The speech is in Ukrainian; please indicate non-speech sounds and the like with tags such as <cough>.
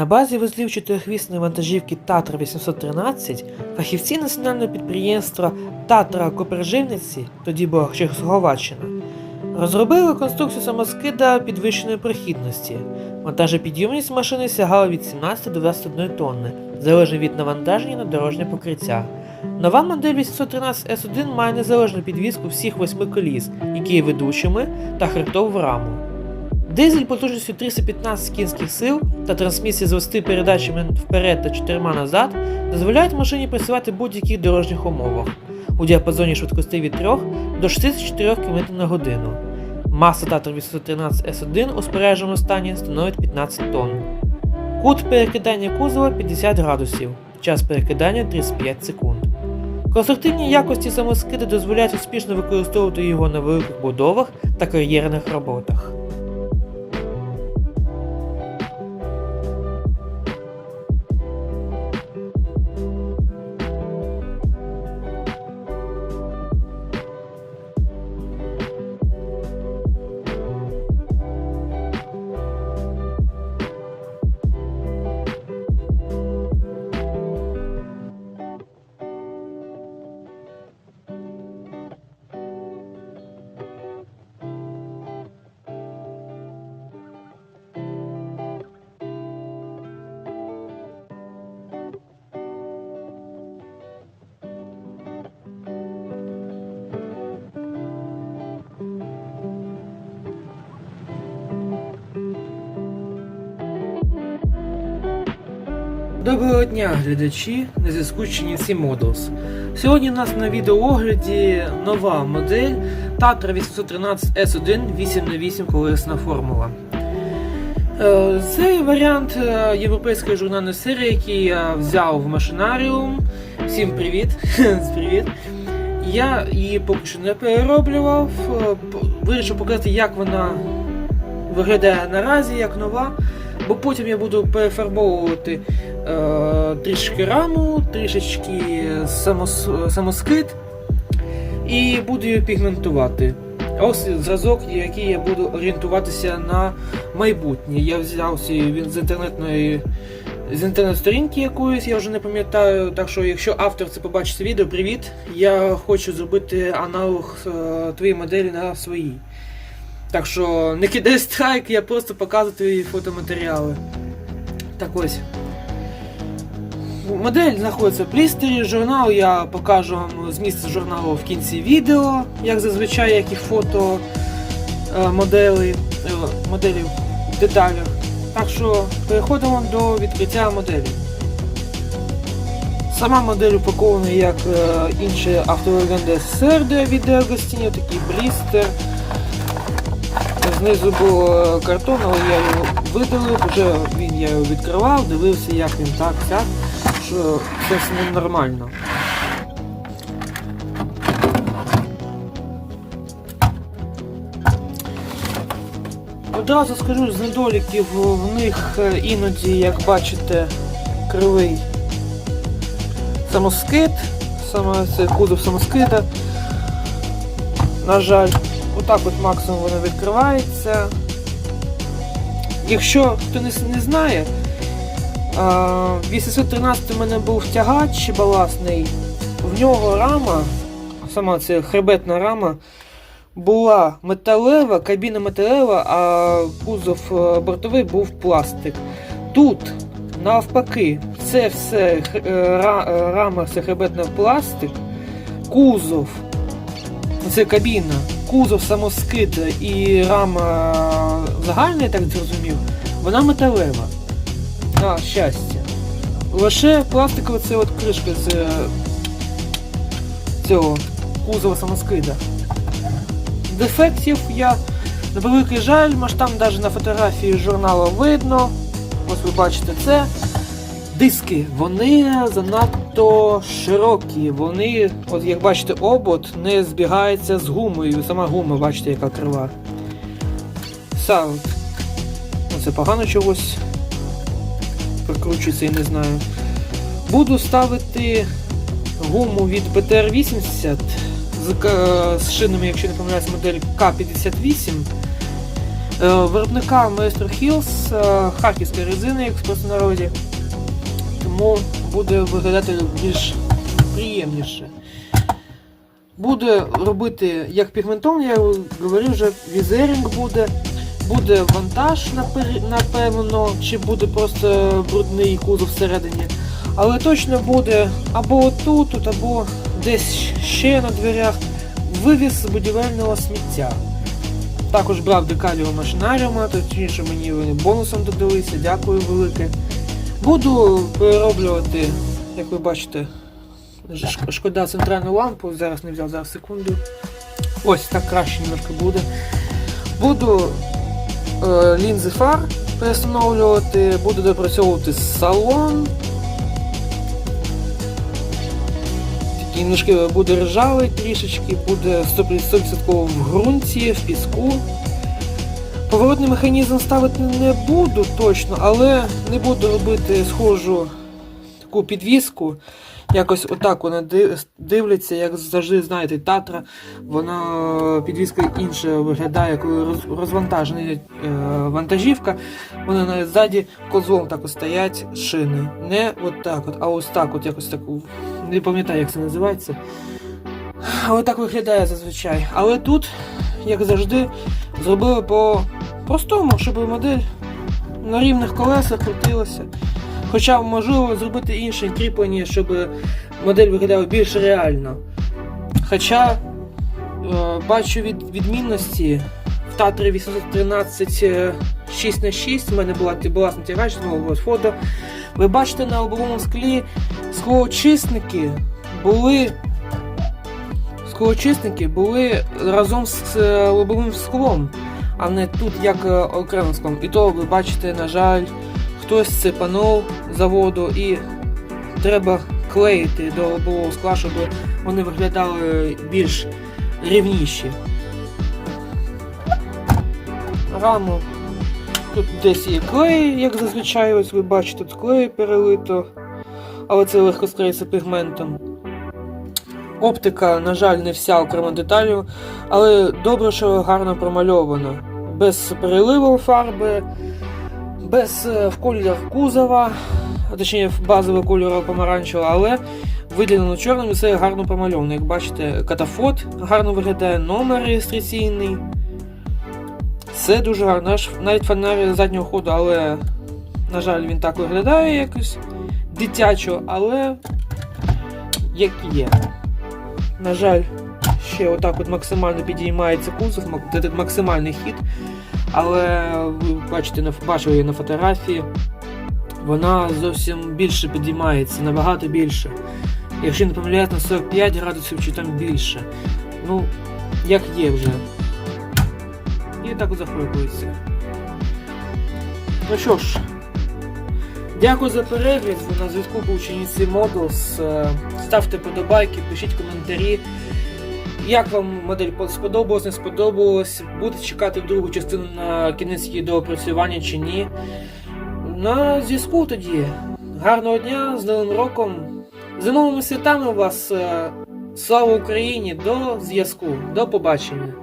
На базі вузлів чотирихвісної вантажівки Татра 813 фахівці національного підприємства Татра Коперживниці, тоді була Чехословаччина, розробили конструкцію самоскида підвищеної прохідності. Вантажопідйомність машини сягала від 17 до 21 тонни, залежно від навантаження на дорожнє покриття. Нова модель 813 S1 має незалежну підвізку всіх восьми коліс, які є ведучими та хребтову раму. Дизель потужністю 315 кінських сил та трансмісія з 8 передачами вперед та 4 назад дозволяють машині працювати в будь-яких дорожніх умовах у діапазоні швидкостей від 3 до 64 км на годину. Маса Татар 813 S1 у спорядженому стані становить 15 тонн. Кут перекидання кузова 50 градусів, час перекидання 35 секунд. Конструктивні якості самоскиди дозволяють успішно використовувати його на великих будовах та кар'єрних роботах. Доброго дня, глядачі на зв'язку Чинівці Models. Сьогодні у нас на відеоогляді нова модель Tatra 813 S1 8х8 колесна формула. Е, Це варіант е, європейської журнальної серії, який я взяв в машинаріум. Всім привіт! <laughs> привіт! Я її поки що не перероблював. Е, Вирішив показати, як вона виглядає наразі, як нова. Бо потім я буду перефарбовувати трішки раму, трішечки самос, самоскид і буду її пігментувати. Ось зразок, який я буду орієнтуватися на майбутнє. Я взявся він з інтернетної з інтернет-сторінки якоїсь, я вже не пам'ятаю. Так що, якщо автор це побачить це відео, привіт. Я хочу зробити аналог е, твоєї моделі на своїй. Так що не кидай страйк, я просто показую твої фотоматеріали. Так ось. Модель знаходиться в блістері, журнал я покажу вам зміст журналу в кінці відео, як зазвичай, як і фото е, моделей, е, моделів в деталях. Так що переходимо до відкриття моделі. Сама модель упакована як е, інші автолегенди СССР для відеогостіння, такий блістер. Знизу був картон, але я його видалив, вже він я його відкривав, дивився, як він так, так, що це все нормально. Одразу скажу з недоліків, в них е, іноді, як бачите, кривий самоскид, саме це кузов самоскида. На жаль, отак от максимум воно відкривається. Якщо хто не, знає, 813 у мене був тягач баласний, в нього рама, сама ця хребетна рама, була металева, кабіна металева, а кузов е, бортовий був пластик. Тут, навпаки, це все е, е, рама, це хребетна пластик, кузов, це кабіна, кузов самоскид і рама загальна, я так зрозумів, вона металева. На щастя. Лише пластикова це от кришка з цього кузова самоскида. Дефектів я на великий жаль, масштаб навіть на фотографії журналу видно. Ось ви бачите це. Диски, вони занадто широкі. Вони, от як бачите, обод не збігається з гумою. Сама гума, бачите, яка крива. Саунд. Ну, Це погано чогось. Прикручується, я не знаю. Буду ставити гуму від BTR80 з, з шинами, якщо не помиляюсь, модель К58. Е, Виробника Maestro Hills, е, харківська резина, як в простонароді. Тому буде виглядати більш приємніше. Буде робити як пігментон, я говорив вже, візерінг буде. Буде вантаж, напевно, чи буде просто брудний кузов всередині. Але точно буде або тут, або десь ще на дверях вивіз з будівельного сміття. Також брав декалію машинаріума, точніше мені вони бонусом додалися, дякую велике. Буду перероблювати, як ви бачите, шкода центральну лампу, зараз не взяв, зараз секунду. Ось так краще немножко буде. Буду лінзи фар перестановлювати, буду допрацьовувати салон. Такий немножки буде ржавий трішечки, буде 100% в ґрунті, в піску. Поворотний механізм ставити не буду точно, але не буду робити схожу таку підвіску. Якось отак вона дивляться, як завжди знаєте, Татра, вона підвіска інше виглядає, коли роз- розвантажена е, вантажівка, вони навіть ззаді козлом так стоять шини. Не от так от, а ось так от якось так. Не пам'ятаю, як це називається. Але так виглядає зазвичай. Але тут, як завжди, зробили по простому, щоб модель на рівних колесах крутилася. Хоча можливо зробити інше кріплення, щоб модель виглядала більш реально. Хоча е, бачу від, відмінності в Татрі 813 е, 6 на 6 у мене була була тягач, знову фото. Ви бачите на лобовому склі склоочисники були. Склоочисники були разом з лобовим склом, а не тут як е, окремим склом. І то ви бачите, на жаль, хтось цепанув заводу і треба клеїти до лобового скла, щоб вони виглядали більш рівніші. Раму тут десь є клей, як зазвичай, ось ви бачите, тут клей перелито, але це легко склеїться пігментом. Оптика, на жаль, не вся окрема деталю, але добре, що гарно промальовано. Без переливу фарби, без е, в колір кузова, точніше в базовий кольор помаранчево, але виділено чорним і це гарно промальовано. Як бачите, катафот гарно виглядає, номер реєстраційний. Все дуже гарно. Навіть фонарь заднього ходу, але, на жаль, він так виглядає якось дитячо, але як є. На жаль, ще отак от максимально підіймається кузов, максимальний хід. Але ви бачите, бачили її на фотографії, вона зовсім більше підіймається, набагато більше. Якщо не помиляюсь, на 45 градусів чи там більше. Ну, як є вже. І так захоплюється. Ну що ж, дякую за перегляд. На зв'язку був Чиніці Models. Е, Ставте подобайки, пишіть коментарі. Як вам модель сподобалась, не сподобалась? Будете чекати другу частину на кінець її доопрацювання чи ні? На зв'язку тоді. Гарного дня, з Новим роком. З новими святами вас. е, Слава Україні! До зв'язку. До побачення.